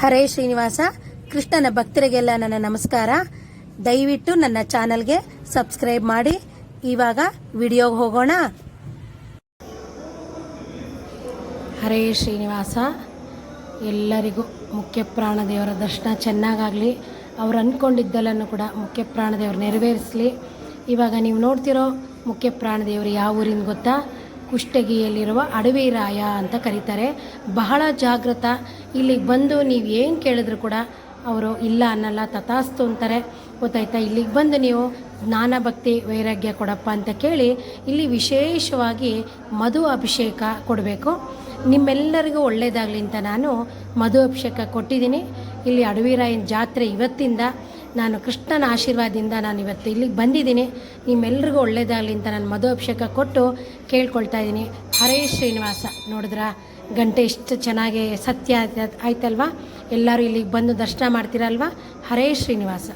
ಹರೇ ಶ್ರೀನಿವಾಸ, ಕೃಷ್ಣನ ಭಕ್ತರಿಗೆಲ್ಲ ನನ್ನ ನಮಸ್ಕಾರ. ದಯವಿಟ್ಟು ನನ್ನ ಚಾನಲ್ಗೆ ಸಬ್ಸ್ಕ್ರೈಬ್ ಮಾಡಿ. ಇವಾಗ ವಿಡಿಯೋಗೆ ಹೋಗೋಣ. ಹರೇ ಶ್ರೀನಿವಾಸ, ಎಲ್ಲರಿಗೂ ಮುಖ್ಯ ಪ್ರಾಣದೇವರ ದರ್ಶನ ಚೆನ್ನಾಗಾಗಲಿ. ಅವ್ರು ಅಂದ್ಕೊಂಡಿದ್ದೆಲ್ಲನೂ ಕೂಡ ಮುಖ್ಯ ಪ್ರಾಣದೇವರು ನೆರವೇರಿಸಲಿ. ಇವಾಗ ನೀವು ನೋಡ್ತಿರೋ ಮುಖ್ಯ ಪ್ರಾಣದೇವರು ಯಾವ ಊರಿನ ಗೊತ್ತಾ? ಕುಷ್ಟಗಿಯಲ್ಲಿರುವ ಅಡವಿ ರಾಯ ಅಂತ ಕರೀತಾರೆ. ಬಹಳ ಜಾಗೃತ ಇಲ್ಲಿಗೆ ಬಂದು ನೀವು ಏನು ಕೇಳಿದ್ರು ಕೂಡ ಅವರು ಇಲ್ಲ ಅನ್ನಲ್ಲ, ತಥಾಸ್ತು ಅಂತಾರೆ. ಗೊತ್ತಾಯ್ತಾ? ಇಲ್ಲಿಗೆ ಬಂದು ನೀವು ಜ್ಞಾನ ಭಕ್ತಿ ವೈರಾಗ್ಯ ಕೊಡಪ್ಪ ಅಂತ ಕೇಳಿ ಇಲ್ಲಿ ವಿಶೇಷವಾಗಿ ಮಧು ಅಭಿಷೇಕ ಕೊಡಬೇಕು. ನಿಮ್ಮೆಲ್ಲರಿಗೂ ಒಳ್ಳೆಯದಾಗಲಿ ಅಂತ ನಾನು ಮಧು ಅಭಿಷೇಕ ಕೊಟ್ಟಿದ್ದೀನಿ. ಇಲ್ಲಿ ಅಡವಿರಾಯನ ಜಾತ್ರೆ ಇವತ್ತಿಂದ ನಾನು ಕೃಷ್ಣನ ಆಶೀರ್ವಾದದಿಂದ ನಾನು ಇವತ್ತು ಇಲ್ಲಿಗೆ ಬಂದಿದ್ದೀನಿ. ನಿಮ್ಮೆಲ್ರಿಗೂ ಒಳ್ಳೆಯದಾಗಲಿ ಅಂತ ನಾನು ಮಧು ಅಭಿಷೇಕ ಕೊಟ್ಟು ಕೇಳ್ಕೊಳ್ತಾ ಇದ್ದೀನಿ. ಹರೇ ಶ್ರೀನಿವಾಸ, ನೋಡಿದ್ರಾ? ಗಂಟೆ ಎಷ್ಟು ಚೆನ್ನಾಗಿ ಸತ್ಯ ಆಯ್ತ- ಆಯ್ತಲ್ವಾ? ಎಲ್ಲರೂ ಇಲ್ಲಿಗೆ ಬಂದು ದರ್ಶನ ಮಾಡ್ತೀರಲ್ವಾ? ಹರೇ ಶ್ರೀನಿವಾಸ.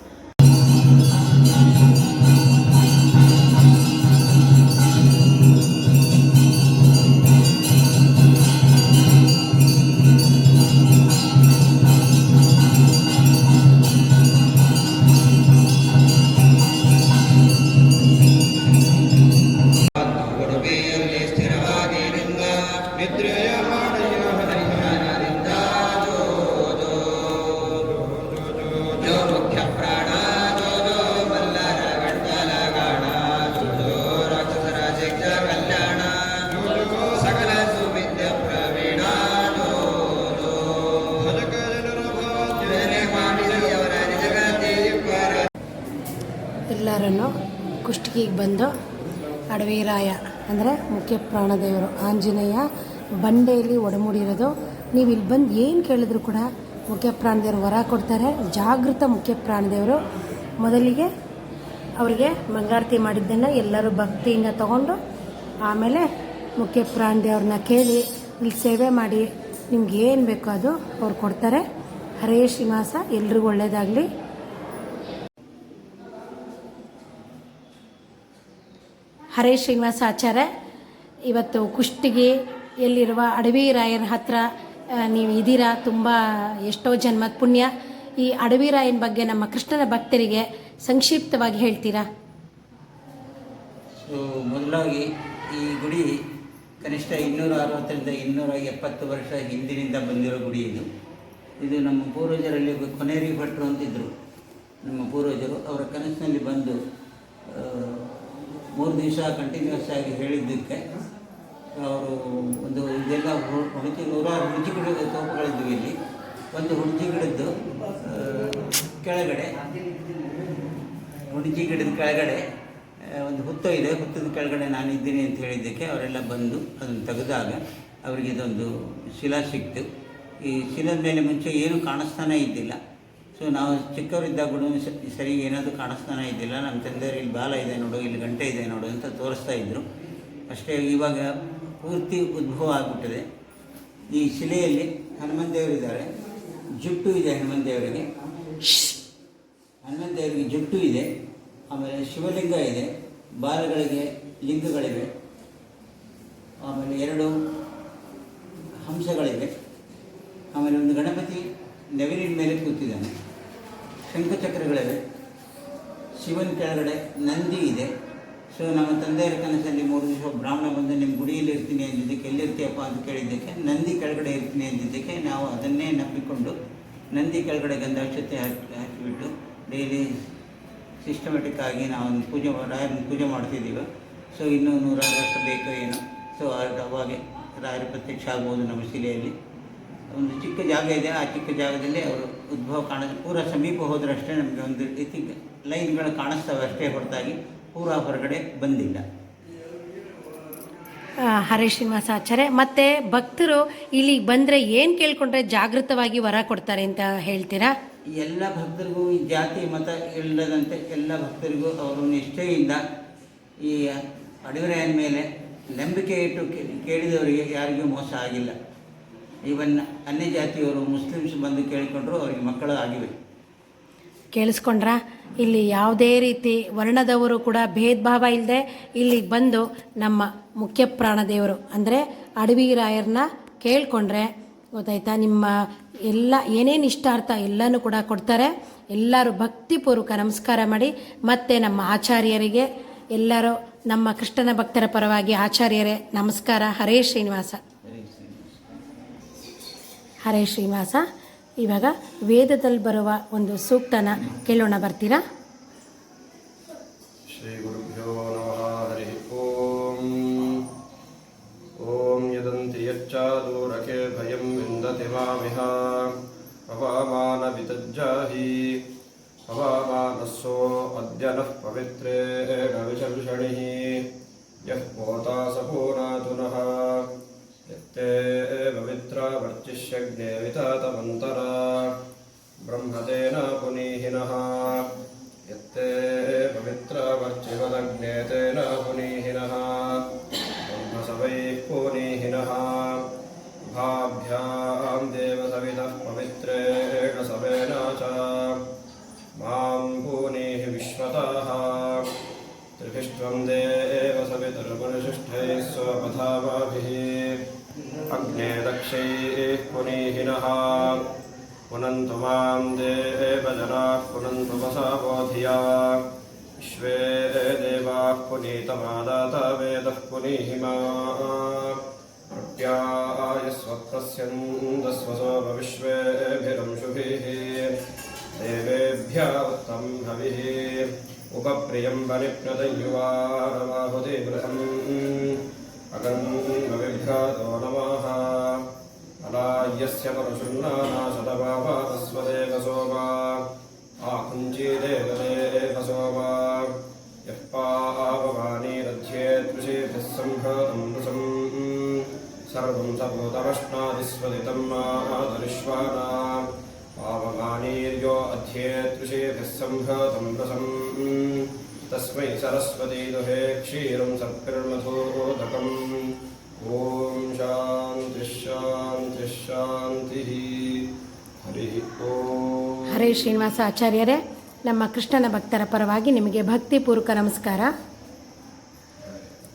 ಎಲ್ಲರನ್ನು ಕುಷ್ಟಗಿಗೆ ಬಂದು ಅಡವಿರಾಯ ಅಂದರೆ ಮುಖ್ಯ ಪ್ರಾಣದೇವರು ಆಂಜನೇಯ ಬಂಡೆಯಲ್ಲಿ ಒಡಮೂಡಿರೋದು. ನೀವು ಇಲ್ಲಿ ಬಂದು ಏನು ಕೇಳಿದ್ರು ಕೂಡ ಮುಖ್ಯ ಪ್ರಾಣದೇವರು ವರ ಕೊಡ್ತಾರೆ. ಜಾಗೃತ ಮುಖ್ಯ ಪ್ರಾಣದೇವರು ಮೊದಲಿಗೆ ಅವರಿಗೆ ಮಂಗಾರತಿ ಮಾಡಿದ್ದನ್ನು ಎಲ್ಲರೂ ಭಕ್ತಿಯಿಂದ ತಗೊಂಡು ಆಮೇಲೆ ಮುಖ್ಯ ಪ್ರಾಣದೇವ್ರನ್ನ ಕೇಳಿ ಇಲ್ಲಿ ಸೇವೆ ಮಾಡಿ ನಿಮ್ಗೆ ಏನು ಬೇಕೋ ಅದು ಅವ್ರು ಕೊಡ್ತಾರೆ. ಹರೇ ಶ್ರೀನಿವಾಸ, ಎಲ್ರಿಗೂ ಒಳ್ಳೆಯದಾಗಲಿ ಹರೇ ಶ್ರೀನಿವಾಸ ಆಚಾರ್ಯ, ಇವತ್ತು ಕುಷ್ಟಗಿ ಎಲ್ಲಿರುವ ಅಡವಿ ರಾಯರ ಹತ್ರ ನೀವು ಇದ್ದೀರಾ? ತುಂಬ ಎಷ್ಟೋ ಜನ್ಮದ ಪುಣ್ಯ. ಈ ಅಡವಿ ರಾಯನ ಬಗ್ಗೆ ನಮ್ಮ ಕೃಷ್ಣನ ಭಕ್ತರಿಗೆ ಸಂಕ್ಷಿಪ್ತವಾಗಿ ಹೇಳ್ತೀರಾ? ಸೊ, ಮೊದಲಾಗಿ ಈ ಗುಡಿ ಕನಿಷ್ಠ ಇನ್ನೂರ ಅರವತ್ತರಿಂದ ಇನ್ನೂರ ಎಪ್ಪತ್ತು ವರ್ಷ ಹಿಂದಿನಿಂದ ಬಂದಿರೋ ಗುಡಿ ಇದು. ಇದು ನಮ್ಮ ಪೂರ್ವಜರಲ್ಲಿ ಕೊನೇರಿ ಭಟ್ರು ಅಂತಿದ್ದರು ನಮ್ಮ ಪೂರ್ವಜರು ಅವರ ಕನಸಿನಲ್ಲಿ ಬಂದು ಮೂರು ದಿವಸ ಕಂಟಿನ್ಯೂಸ್ ಆಗಿ ಹೇಳಿದ್ದಕ್ಕೆ ಅವರು ಒಂದು ಇದೆಲ್ಲ ಹುಣಚಿ ನೂರಾರು ಹುಣಚಿ ಗಿಡದ ತೋಪುಗಳಿದ್ದವು ಇಲ್ಲಿ. ಒಂದು ಹುಣಚಿ ಗಿಡದ್ದು ಕೆಳಗಡೆ ಹುಣಚಿ ಗಿಡದ ಕೆಳಗಡೆ ಒಂದು ಹುತ್ತ ಇದೆ. ಹುತ್ತದ ಕೆಳಗಡೆ ನಾನು ಇದ್ದೀನಿ ಅಂತ ಹೇಳಿದ್ದಕ್ಕೆ ಅವರೆಲ್ಲ ಬಂದು ಅದನ್ನು ತೆಗೆದಾಗ ಅವರಿಗೆ ಇದೊಂದು ಶಿಲಾ ಸಿಕ್ತು. ಈ ಶಿಲದ ಮೇಲೆ ಮುಂಚೆ ಏನು ಕಾಣಿಸ್ತಾನೇ ಇದ್ದಿಲ್ಲ. ಸೊ ನಾವು ಚಿಕ್ಕವರಿದ್ದಾಗ ಕೂಡ ಸರಿ ಏನಾದರೂ ಕಾಣಿಸ್ತಾನೇ ಇದ್ದಿಲ್ಲ. ನಮ್ಮ ತಂದೆಯವರು, ಇಲ್ಲಿ ಬಾಲ ಇದೆ ನೋಡು, ಇಲ್ಲಿ ಗಂಟೆ ಇದೆ ನೋಡು ಅಂತ ತೋರಿಸ್ತಾ ಇದ್ದರು ಅಷ್ಟೇ ಇವಾಗ ಪೂರ್ತಿ ಉದ್ಭವ ಆಗಿಬಿಟ್ಟಿದೆ ಈ ಶಿಲೆಯಲ್ಲಿ ಹನುಮಂತ ದೇವರಿದ್ದಾರೆ ಜುಟ್ಟು ಇದೆ ಹನುಮಂತ ದೇವರಿಗೆ ಹನುಮಂತ ದೇವರಿಗೆ ಜುಟ್ಟು ಇದೆ. ಆಮೇಲೆ ಶಿವಲಿಂಗ ಇದೆ. ಬಾಲಗಳಿಗೆ ಲಿಂಗಗಳಿವೆ. ಆಮೇಲೆ ಎರಡು ಹಂಸಗಳಿವೆ. ಆಮೇಲೆ ಒಂದು ಗಣಪತಿ ನೆವಿಲಿನ ಮೇಲೆ ಕೂತಿದ್ದಾನೆ. ಶಂಖಚಕ್ರಗಳಿವೆ. ಶಿವನ ಕೆಳಗಡೆ ನಂದಿ ಇದೆ. ಸೊ ನಮ್ಮ ತಂದೆಯರ ಕನಸಲ್ಲಿ ಮೂರು ದಿವಸ ಬ್ರಾಹ್ಮಣ ಬಂದು, ನಿಮ್ಮ ಗುಡಿಯಲ್ಲಿ ಇರ್ತೀನಿ ಅಂದಿದ್ದಕ್ಕೆ ಎಲ್ಲಿರ್ತೀಯಪ್ಪ ಅಂತ ಕೇಳಿದ್ದಕ್ಕೆ, ನಂದಿ ಕೆಳಗಡೆ ಇರ್ತೀನಿ ಅಂದಿದ್ದಕ್ಕೆ ನಾವು ಅದನ್ನೇ ನಂಬಿಕೊಂಡು ನಂದಿ ಕೆಳಗಡೆ ಗಂಧಾಕ್ಷತೆ ಹಾಕಿ, ಹಾಕಿಬಿಟ್ಟು ಡೈಲಿ ಸಿಸ್ಟಮೆಟಿಕ್ ಆಗಿ ನಾವು ಒಂದು ಪೂಜೆ ರಾಯರನ್ನ ಪೂಜೆ ಮಾಡ್ತಿದ್ದೀವಿ. ಸೊ ಇನ್ನೂ ನೂರಾರು ವರ್ಷ ಬೇಕೋ ಏನೋ. ಸೊ ಅವಾಗೆ ರಾಯರ ಪ್ರತ್ಯಕ್ಷ ಆಗ್ಬೋದು ನಮ್ಮ ಶಿಲೆಯಲ್ಲಿ. ಒಂದು ಚಿಕ್ಕ ಜಾಗ ಇದೆ. ಆ ಚಿಕ್ಕ ಜಾಗದಲ್ಲಿ ಅವರು ಉದ್ಭವ ಕಾಣ ಪೂರ ಸಮೀಪ ಹೋದ್ರಷ್ಟೇ ನಮಗೆ ಒಂದು ರೀತಿ ಲೈನ್ಗಳು ಕಾಣಿಸ್ತವೆ ಅಷ್ಟೇ ಹೊರತಾಗಿ. ಪೂರ ಹೊರಗಡೆ ಬಂದಿಲ್ಲ. ಹರೇಶ್ ಹರೇ ಶ್ರೀನಿವಾಸ ಆಚಾರ್ಯ ಮತ್ತೆ ಭಕ್ತರು ಇಲ್ಲಿ ಬಂದರೆ ಏನು ಕೇಳ್ಕೊಂಡ್ರೆ ಜಾಗೃತವಾಗಿ ವರ ಕೊಡ್ತಾರೆ ಅಂತ ಹೇಳ್ತೀರಾ? ಎಲ್ಲ ಭಕ್ತರಿಗೂ ಈ ಜಾತಿ ಮತ ಇಲ್ಲದಂತೆ ಎಲ್ಲ ಭಕ್ತರಿಗೂ ಅವರು ನಿಷ್ಠೆಯಿಂದ ಈ ಅಡವಿರಾಯನ ಮೇಲೆ ನಂಬಿಕೆ ಇಟ್ಟು ಕೇಳಿದವರಿಗೆ ಯಾರಿಗೂ ಮೋಸ ಆಗಿಲ್ಲ. ಇವನ್ನ ಅನ್ಯ ಜಾತಿಯವರು ಮುಸ್ಲಿಮ್ಸ್ ಬಂದು ಕೇಳಿಕೊಂಡ್ರು ಅವರಿಗೆ ಮಕ್ಕಳು ಆಗಿವೆ ಕೇಳಿಸ್ಕೊಂಡ್ರ? ಇಲ್ಲಿ ಯಾವುದೇ ರೀತಿ ವರ್ಣದವರು ಕೂಡ ಭೇದ ಭಾವ ಇಲ್ಲದೆ ಇಲ್ಲಿಗೆ ಬಂದು ನಮ್ಮ ಮುಖ್ಯ ಪ್ರಾಣದೇವರು ಅಂದರೆ ಅಡವಿ ರಾಯರನ್ನ ಕೇಳ್ಕೊಂಡ್ರೆ ಗೊತ್ತಾಯ್ತಾ? ನಿಮ್ಮ ಎಲ್ಲ ಏನೇನು ಇಷ್ಟಾರ್ಥ ಎಲ್ಲನೂ ಕೂಡ ಕೊಡ್ತಾರೆ. ಎಲ್ಲರೂ ಭಕ್ತಿಪೂರ್ವಕ ನಮಸ್ಕಾರ ಮಾಡಿ ಮತ್ತೆ ನಮ್ಮ ಆಚಾರ್ಯರಿಗೆ, ಎಲ್ಲರೂ ನಮ್ಮ ಕೃಷ್ಣನ ಭಕ್ತರ ಪರವಾಗಿ ಆಚಾರ್ಯರೇ, ನಮಸ್ಕಾರ. ಹರೇ ಶ್ರೀನಿವಾಸ. ಹರೇ ಶ್ರೀನಿವಾಸ. ಇವಾಗ ವೇದದಲ್ಲಿ ಬರುವ ಒಂದು ಸೂಕ್ತನ ಕೇಳೋಣ, ಬರ್ತೀರಾ? ಶ್ರೀ ಗುರುಭ್ಯೋ ನಮಃ, ಹರಿ ಓಂ. ಓಂ ಯದಂತಿ ಯಚ್ಚಾದೂರಕೆ ಭಯಂ ವಿಂದತಿ ಮಾಮಿಹ ಹವಾಮಾನ ವಿತಜ್ಜಾಹಿ ಹವಾಮಾನಸ್ಸೋ ಅದ್ಯನಃ ಪವಿತ್ರೇಣ ವಿಷರ್ಷಣಿ ಯಃ ಪೋತಾ पवित्रा वर्चिष्यग्ने वितातमन्तरा ब्रह्मतेन पुनीहिनः। यत्ते पवित्रवर्चिवदग्ने तेन पुनीहिनः। ब्रह्मसवैः पुनीहिनः। भाभ्यां देवसवितः पवित्रेण सवेन च। माँ पुनीहि विश्वताः। त्रिभिष्ट्वं देव सवितुर्मनुशिष्ठैः स्वपथामाभिः अग्ने दक्षैः पुनीहिनः पुनन्तु मां देवजनाः पुनन्तु वसावोधिया विश्वे देवाः पुनीतमादाता वेदः पुनीहिमा प्रत्याय स्वप्रस्यन्दस्वसोमविश्वेभिरंशुभिः देवेभ्य उत्तं हविः उपप्रियं बलिप्नदयुवानमाहुतिवृहम् पावमानीरध्येत्कृषिभिः सम्भृतं रसम् सर्वं सभूतमश्नादिस्वदितं मादरिष्वाना पावमानीर्यो अध्येत्कृषिभिः सम्भृतं रसम् तस्मै सरस्वती दुहे क्षीरं सर्पिर्मधोदकम् ॐ शान्तिः शान्तिः शान्तिः हरिः ॐ ಹರೇ ಶ್ರೀನಿವಾಸ ಆಚಾರ್ಯರೇ ನಮ್ಮ ಕೃಷ್ಣನ ಭಕ್ತರ ಪರವಾಗಿ ನಿಮಗೆ ಭಕ್ತಿಪೂರ್ವಕ ನಮಸ್ಕಾರ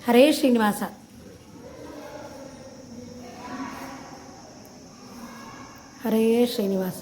ಹರೇ ಶ್ರೀನಿವಾಸ ಹರೇ ಶ್ರೀನಿವಾಸ